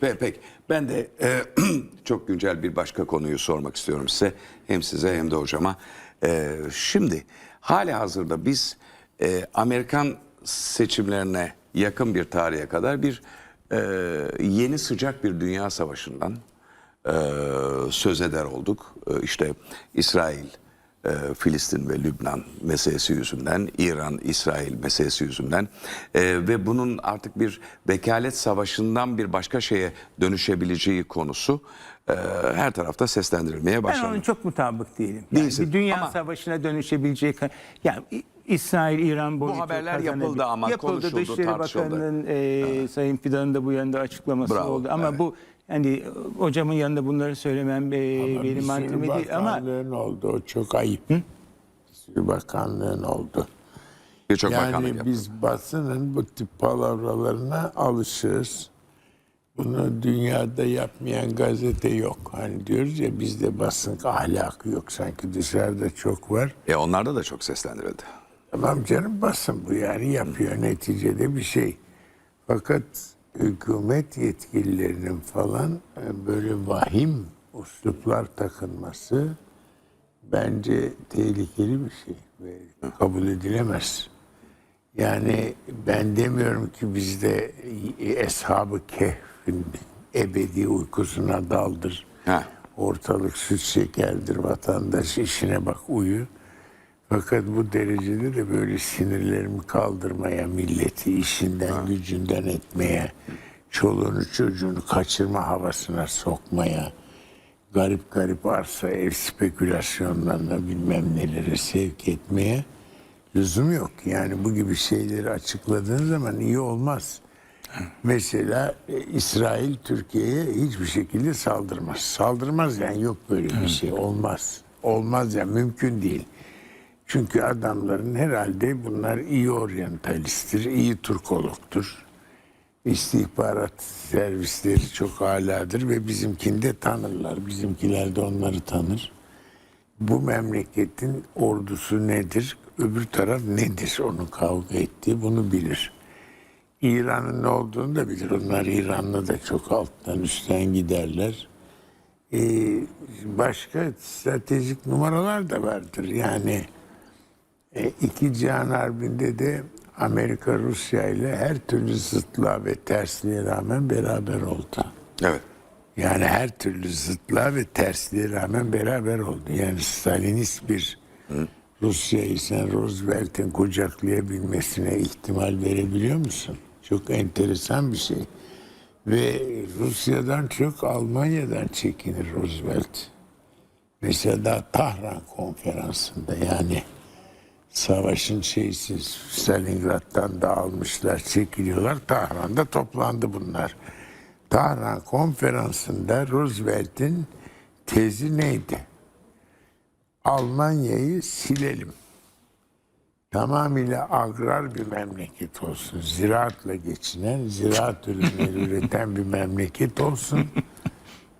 Pe- Peki. Ben de e, çok güncel bir başka konuyu sormak istiyorum size. Hem size hem de hocama. E, şimdi hala hazırda biz e, Amerikan seçimlerine yakın bir tarihe kadar bir e, yeni sıcak bir dünya savaşından e, söz eder olduk. E, işte İsrail, e, Filistin ve Lübnan meselesi yüzünden, İran, İsrail meselesi yüzünden e, ve bunun artık bir vekalet savaşından bir başka şeye dönüşebileceği konusu e, her tarafta seslendirilmeye Ben başlandı. onun çok mutabık değilim. Yani Değilsin. bir dünya Ama- savaşına dönüşebilecek. Yani İsrail, İran boyutu haberler kazanabilir. yapıldı ama yapıldı. konuşuldu, Dışişleri tartışıldı. Bakanı'nın e, Sayın Fidan'ın da bu yönde açıklaması Bravo, oldu. Ama evet. bu yani hocamın yanında bunları söylemem e, Bir benim haddime değil ama bakanlığın oldu. O çok ayıp. Bir sürü bakanlığın oldu. Birçok bakanlık Yani yaptı. biz basının bu tip palavralarına alışığız. Bunu dünyada yapmayan gazete yok. Hani diyoruz ya bizde basın ahlakı yok. Sanki dışarıda çok var. E, onlarda da çok seslendirildi. Tamam canım basın bu yani yapıyor neticede bir şey. Fakat hükümet yetkililerinin falan e, böyle vahim usluplar takınması bence tehlikeli bir şey ve kabul edilemez. Yani ben demiyorum ki bizde Eshab-ı Kehf'in ebedi uykusuna daldır. Ha. Ortalık süt şekerdir vatandaş işine bak uyu. Fakat bu derecede de böyle sinirlerimi kaldırmaya, milleti işinden gücünden etmeye, çoluğunu çocuğunu kaçırma havasına sokmaya, garip garip arsa ev spekülasyonlarına bilmem nelere sevk etmeye lüzum yok. Yani bu gibi şeyleri açıkladığın zaman iyi olmaz. Mesela e, İsrail Türkiye'ye hiçbir şekilde saldırmaz. Saldırmaz yani yok böyle bir şey olmaz. Olmaz yani mümkün değil. Çünkü adamların herhalde bunlar iyi oryantalisttir, iyi Turkologtur. İstihbarat servisleri çok aladır ve bizimkini de tanırlar. Bizimkiler de onları tanır. Bu memleketin ordusu nedir, öbür taraf nedir onun kavga ettiği bunu bilir. İran'ın ne olduğunu da bilir. Onlar İran'la da çok alttan üstten giderler. Ee, başka stratejik numaralar da vardır. Yani e, iki Cihan Harbi'nde de Amerika Rusya ile her türlü zıtlığa ve tersliğe rağmen beraber oldu. Evet. Yani her türlü zıtlığa ve tersliğe rağmen beraber oldu. Yani Stalinist bir Rusya'yı sen Roosevelt'in kucaklayabilmesine ihtimal verebiliyor musun? Çok enteresan bir şey. Ve Rusya'dan çok Almanya'dan çekinir Roosevelt. Mesela daha Tahran konferansında yani savaşın şeysi Stalingrad'dan da almışlar, çekiliyorlar. Tahran'da toplandı bunlar. Tahran konferansında Roosevelt'in tezi neydi? Almanya'yı silelim. Tamamıyla agrar bir memleket olsun. Ziraatla geçinen, ziraat ürünleri üreten bir memleket olsun.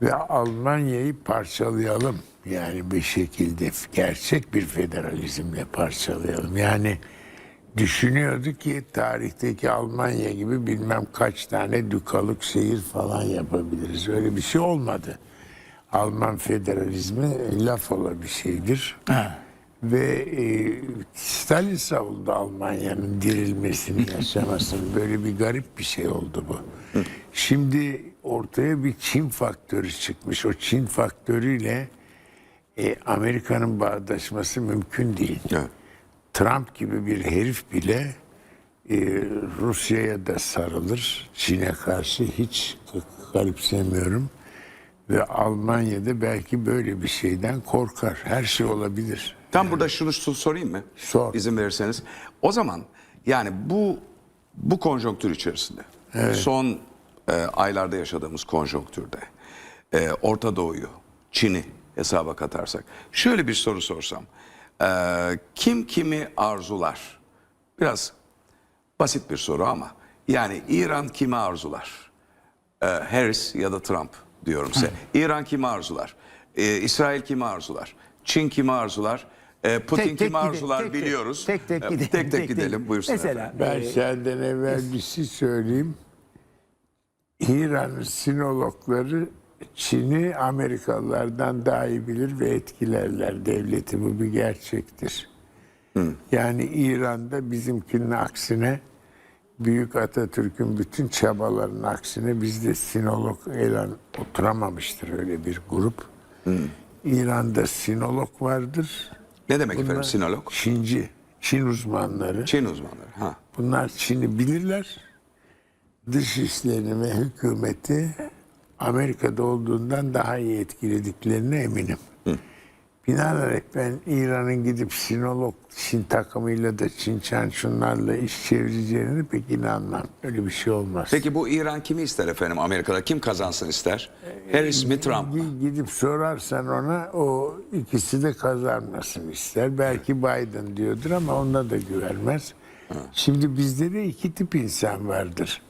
Ve Almanya'yı parçalayalım. Yani bir şekilde gerçek bir federalizmle parçalayalım. Yani düşünüyordu ki tarihteki Almanya gibi bilmem kaç tane dükalık şehir falan yapabiliriz. Öyle bir şey olmadı. Alman federalizmi laf ola bir şeydir. Ve e, Stalin savundu Almanya'nın dirilmesini, yaşamasını. Böyle bir garip bir şey oldu bu. Şimdi ortaya bir Çin faktörü çıkmış. O Çin faktörüyle e, Amerika'nın bağdaşması mümkün değil. Evet. Trump gibi bir herif bile e, Rusya'ya da sarılır. Çin'e karşı hiç garipsemiyorum. Ve Almanya'da belki böyle bir şeyden korkar. Her şey olabilir. Tam burada şunu so- sorayım mı? Sor. İzin verirseniz. O zaman yani bu bu konjonktür içerisinde son e, aylarda yaşadığımız konjonktürde e, Orta Doğu'yu, Çin'i hesaba katarsak şöyle bir soru sorsam. E, kim kimi arzular? Biraz basit bir soru ama yani İran kimi arzular? e, Harris ya da Trump diyorum size. İran kimi arzular? E, İsrail kimi arzular? Çin kimi arzular? E, Putin tek tek kimi arzular tek biliyoruz. Tek tek E, gidelim. tek, tek gidelim. Buyursunlar. Mesela Ben e, senden evvel bir şey söyleyeyim. İran'ın sinologları Çin'i Amerikalılardan daha iyi bilir ve etkilerler devleti. Bu bir gerçektir. Yani İran'da bizimkinin aksine Büyük Atatürk'ün bütün çabalarının aksine bizde sinolog elan oturamamıştır öyle bir grup. İran'da sinolog vardır. Ne demek efendim Bunlar sinolog? Çinci, Çin uzmanları. Çin uzmanları. Ha. Bunlar Çin'i bilirler. Dış işlerini ve hükümeti Amerika'da olduğundan daha iyi etkilediklerine eminim. Binaenaleyh ben İran'ın gidip sinolog Çin takımıyla da Çin Çançunlarla iş çevireceğine pek inanmam. Öyle bir şey olmaz. Peki bu İran kimi ister efendim Amerika'da? Kim kazansın ister? Harris mi Trump mı? Gi- Gidip sorarsan ona o ikisi de kazanmasın ister. Belki Biden diyordur ama ona da güvenmez. Şimdi bizde de iki tip insan vardır.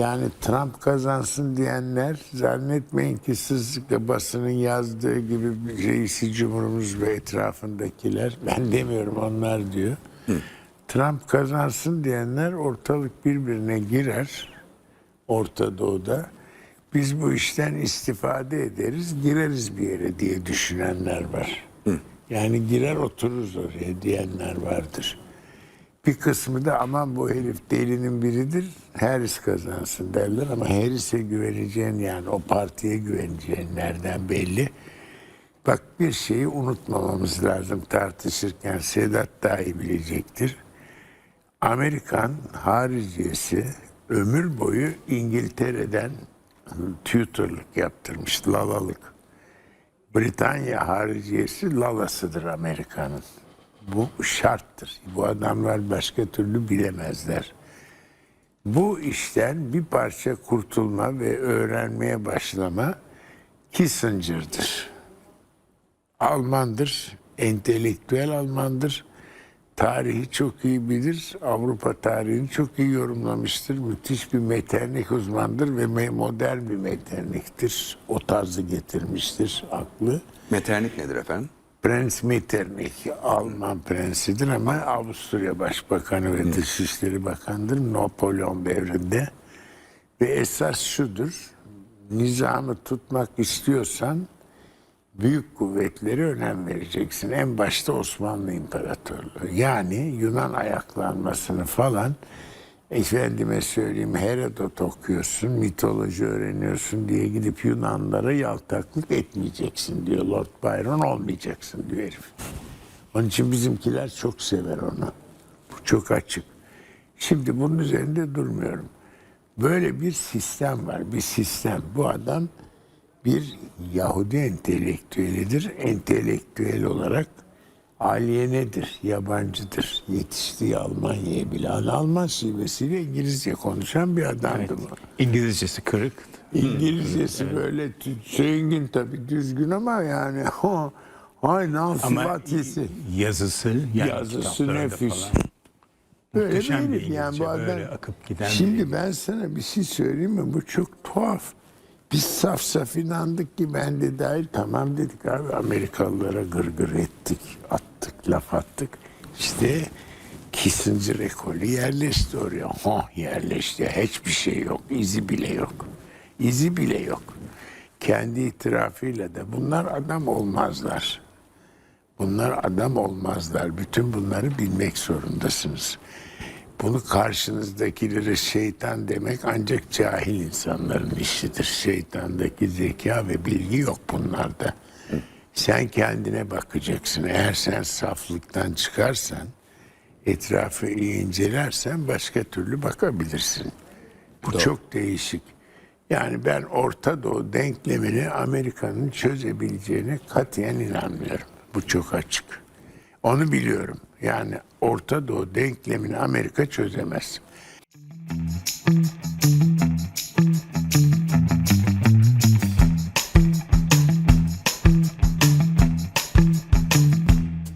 Yani Trump kazansın diyenler zannetmeyin ki siz basının yazdığı gibi reisi cumhurumuz ve etrafındakiler ben demiyorum onlar diyor. Trump kazansın diyenler ortalık birbirine girer. Orta Doğu'da. Biz bu işten istifade ederiz, gireriz bir yere diye düşünenler var. Yani girer otururuz oraya diyenler vardır. Bir kısmı da aman bu herif delinin biridir, Harris kazansın derler ama Harris'e güveneceğin yani o partiye güveneceğin nereden belli. Bak bir şeyi unutmamamız lazım tartışırken Sedat daha iyi bilecektir. Amerikan hariciyesi ömür boyu İngiltere'den tutorluk yaptırmış, lalalık. Britanya hariciyesi lalasıdır Amerika'nın. Bu şarttır. Bu adamlar başka türlü bilemezler. Bu işten bir parça kurtulma ve öğrenmeye başlama Kissinger'dır. Almandır, entelektüel Almandır. Tarihi çok iyi bilir, Avrupa tarihini çok iyi yorumlamıştır. Müthiş bir meternik uzmandır ve modern bir meterniktir. O tarzı getirmiştir aklı. Meternik nedir efendim? Prens Metternich Alman prensidir ama Avusturya Başbakanı ve Dışişleri Bakanı'dır Napolyon devrinde. Ve esas şudur, nizamı tutmak istiyorsan büyük kuvvetlere önem vereceksin. En başta Osmanlı İmparatorluğu. Yani Yunan ayaklanmasını falan efendime söyleyeyim Herodot okuyorsun, mitoloji öğreniyorsun diye gidip Yunanlara yaltaklık etmeyeceksin diyor Lord Byron olmayacaksın diyor herif. Onun için bizimkiler çok sever onu. Bu çok açık. Şimdi bunun üzerinde durmuyorum. Böyle bir sistem var. Bir sistem. Bu adam bir Yahudi entelektüelidir. Entelektüel olarak aliyenedir, yabancıdır. Yetiştiği Almanya'ya bile Alman şivesiyle İngilizce konuşan bir adamdı bu. İngilizcesi kırık. İngilizcesi böyle tü- zengin tabii düzgün ama yani o aynen Ama sivatisi. yazısı yani Yazısı nefis. falan. Böyle Muhteşem bir yani bu adam. böyle akıp giden Şimdi ben sana bir şey söyleyeyim mi? Bu çok tuhaf. Biz saf saf inandık ki ben de dahil tamam dedik abi Amerikalılara gırgır ettik, attık, laf attık. İşte Kissinger ekolü yerleşti oraya. Ha yerleşti. Hiçbir şey yok. izi bile yok. İzi bile yok. Kendi itirafıyla da bunlar adam olmazlar. Bunlar adam olmazlar. Bütün bunları bilmek zorundasınız. Bunu karşınızdakilere şeytan demek ancak cahil insanların işidir. Şeytandaki zeka ve bilgi yok bunlarda. Sen kendine bakacaksın. Eğer sen saflıktan çıkarsan, etrafı iyi incelersen başka türlü bakabilirsin. Bu çok değişik. Yani ben Orta Doğu denklemini Amerika'nın çözebileceğine katiyen inanmıyorum. Bu çok açık. Onu biliyorum. Yani Orta Doğu denklemini Amerika çözemez.